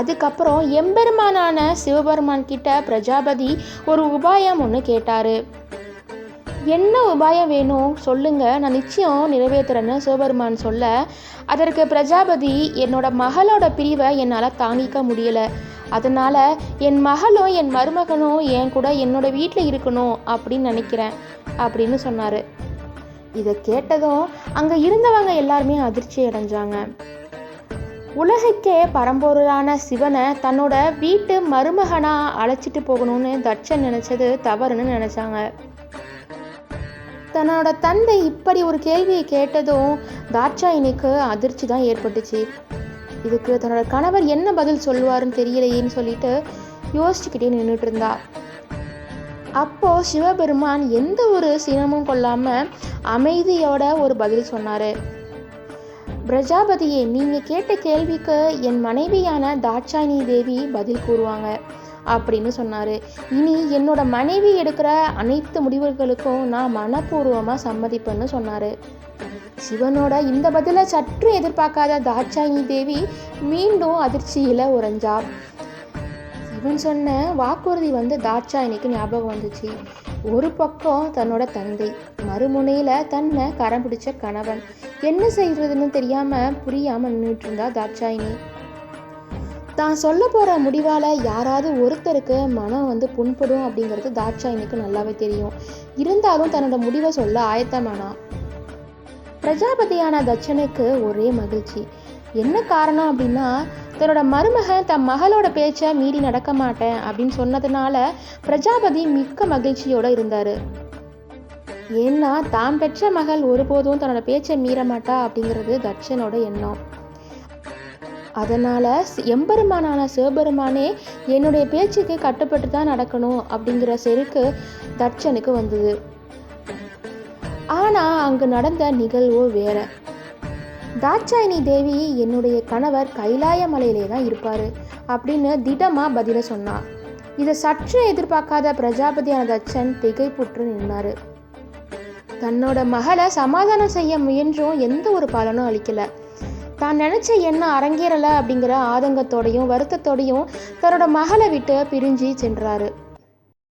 அதுக்கப்புறம் எம்பெருமானான சிவபெருமான் கிட்ட பிரஜாபதி ஒரு உபாயம் ஒன்று கேட்டார். என்ன உபாயம் வேணும்? சொல்லுங்க. நான் நிச்சயம் நிறைவேற்றுறேன்னு சிவபெருமான் சொல்ல அதற்கு பிரஜாபதி என்னோட மகளோட பிரிவை என்னால் தாங்கிக்க முடியலை. அதனால் என் மகளும் என் மருமகனும் என் கூட என்னோட வீட்டில் இருக்கணும் அப்படின்னு நினைக்கிறேன் அப்படின்னு சொன்னார். இதை கேட்டதும் அங்கே இருந்தவங்க எல்லாருமே அதிர்ச்சி அடைஞ்சாங்க. உலகுக்கே பரம்பொருளான சிவனை தன்னோட வீட்டு மருமகனா அழைச்சிட்டு போகணும்னு தட்சன் நினைச்சது தவறுன்னு நினைச்சாங்க. தன்னோட தந்தை இப்படி ஒரு கேள்வியை கேட்டதும் தாட்சாயினிக்கு அதிர்ச்சி தான் ஏற்பட்டுச்சு. இதுக்கு தன்னோட கணவர் என்ன பதில் சொல்லுவாருன்னு தெரியலையேன்னு சொல்லிட்டு யோசிச்சுக்கிட்டே நின்றுட்டு இருந்தா. அப்போ சிவபெருமான் எந்த ஒரு சினமும் கொள்ளாம அமைதியோட ஒரு பதில் சொன்னாரு. பிரஜாபதியே நீங்க கேட்ட கேள்விக்கு என் மனைவியான தாட்சாயினி தேவி பதில் கூறுவாங்க. அப்படின்னு சொன்னாரு. இனி என்னோட மனைவி எடுக்கிற அனைத்து முடிவுகளுக்கும் நான் மனப்பூர்வமாக சம்மதிப்பேன்னு சொன்னாரு. சிவனோட இந்த பதிலை சற்று எதிர்பார்க்காத தாட்சாயினி தேவி மீண்டும் அதிர்ச்சியில் உறைஞ்சா. சிவன் சொன்ன வாக்குறுதி வந்து தாட்சாயினிக்கு ஞாபகம் வந்துச்சு. ஒரு பக்கம் தன்னோட தந்தை மறுமுனையில் தன்னை கரம் பிடிச்ச கணவன். என்ன செய்யறதுன்னு தெரியாமல் புரியாமல் நின்றுட்டு இருந்தா தாட்சாயினி தான் சொல்ல போகிற முடிவால் யாராவது ஒருத்தருக்கு மனம் வந்து புண்படும் அப்படிங்கிறது தாட்சாயினிக்கு நல்லாவே தெரியும். இருந்தாலும் தன்னோட முடிவை சொல்ல ஆயத்தமானா பிரஜாபதியான தட்சனுக்கு ஒரே மகிழ்ச்சி. என்ன காரணம் அப்படின்னா தன்னோட மருமகன் தன் மகளோட பேச்சை மீறி நடக்க மாட்டேன் அப்படின்னு சொன்னதுனால பிரஜாபதி மிக்க மகிழ்ச்சியோட இருந்தார். ஏன்னா தான் பெற்ற மகள் ஒருபோதும் தன்னோட பேச்சை மீறமாட்டா அப்படிங்கிறது தட்சனோட எண்ணம். அதனால் எம்பெருமானான சிவபெருமானே என்னுடைய பேச்சுக்கு கட்டுப்பட்டு தான் நடக்கணும் அப்படிங்கிற செருக்கு தட்சனுக்கு வந்தது. ஆனால் அங்கு நடந்த நிகழ்வோ வேற. தாட்சாயினி தேவி என்னுடைய கணவர் கைலாய மலையிலே தான் இருப்பார் அப்படின்னு திடமாக பதில சொன்னான் இதை சற்று எதிர்பார்க்காத பிரஜாபதியான தட்சன் திகைப்புற்று நின்னார். தன்னோட மகளை சமாதானம் செய்ய முயன்றும் எந்த ஒரு பலனும் அளிக்கல. தான் நினச்ச என்ன அரங்கேறலை அப்படிங்கிற ஆதங்கத்தோடையும் வருத்தத்தோடையும் தன்னோட மகளை விட்டு பிரிஞ்சு சென்றாரு.